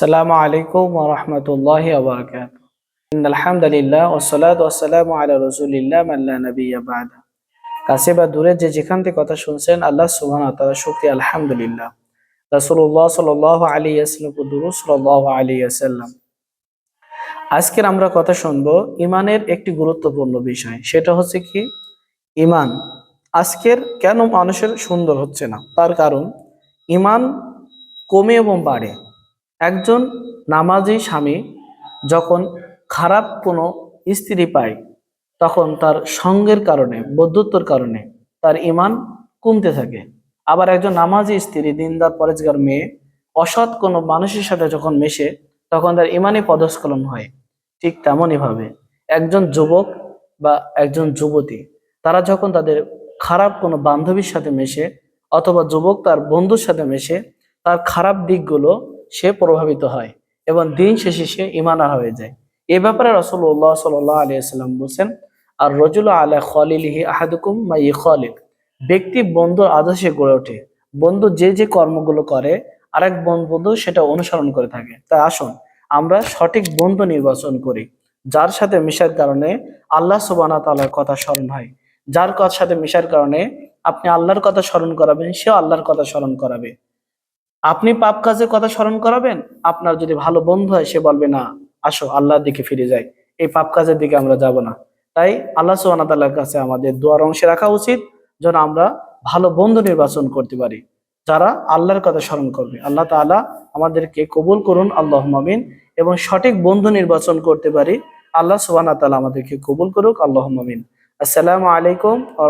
সালামু আলাইকুম রহমতুল্লাহ আবরকাত আলহামদুলিল্লাহ ওসলাদ ওসালাম আলা রসুলিল্লাহ আল্লাহ নবী আবাদ কাছে বা দূরে যে যেখান থেকে কথা শুনছেন, আল্লাহ সুবাহ তালা শক্তি আলহামদুলিল্লাহ। রাসুল্লাহ সাল আলী আসলাম দুরুস আলী আজকের আমরা কথা শুনব ইমানের একটি গুরুত্বপূর্ণ বিষয়, সেটা হচ্ছে কি? ইমান আজকের কেন মানুষের সুন্দর হচ্ছে না? তার কারণ ইমান কমে এবং বাড়ে। একজন নামাজি স্বামী যখন খারাপ কোনো স্ত্রী পায়, তখন তার সঙ্গের কারণে বৌদ্ধত্বর কারণে তার ইমান কমতে থাকে। আবার একজন নামাজি স্ত্রী, দিনদার, পরেজগার মেয়ে, অসৎ কোনো মানুষের সাথে যখন মেশে, তখন তার ইমানে পদস্খলন হয়। ঠিক তেমনই ভাবে একজন যুবক বা একজন যুবতী, তারা যখন তাদের খারাপ কোনো বান্ধবীর সাথে মেশে অথবা যুবক তার বন্ধুর সাথে মেশে, তার খারাপ দিকগুলো সে প্রভাবিত হয় এবং দিন শেষে সে ইমানা হয়ে যায়। এ ব্যাপারে রসুল্লাহ সাল্লাহ আলিয়াল্লাম বলছেন আর রজুল আলা খলিলিহি আহাদুকুম মা ই খলিল ব্যক্তি বন্ধুর আদর্শে গড়ে ওঠে। বন্ধু যে যে কর্মগুলো করে, আরেক বন- বন্ধু সেটা অনুসরণ করে থাকে। তাই আসুন, আমরা সঠিক বন্ধু নির্বাচন করি। যার সাথে মিশার কারণে আল্লাহ সুবানা তালার কথা স্মরণ হয়। যার সাথে মিশার কারণে আপনি আল্লাহর কথা স্মরণ করাবেন, সেও আল্লাহর কথা স্মরণ করাবে। আপনি পাপ কাজের কথা স্মরণ করাবেন? আপনার যদি ভালো বন্ধু হয়, সে বলবে, না, আসো, আল্লাহর দিকে ফিরে যাই। এই পাপ কাজের দিকে আমরা যাব না। তাই আল্লাহ সুবানা কাছে আমাদের দোয়ার অংশে রাখা উচিত যেন আমরা ভালো বন্ধু নির্বাচন করতে পারি। যারা আল্লাহর কথা স্মরণ করবে। আল্লাহ তাআলা আমাদেরকে কবুল করুন আল্লাহ মামিন এবং সঠিক বন্ধু নির্বাচন করতে পারি। আল্লাহ সুবানা তাআলা আমাদেরকে কবুল করুক আল্লাহ মামিন আসসালামু আলাইকুম আ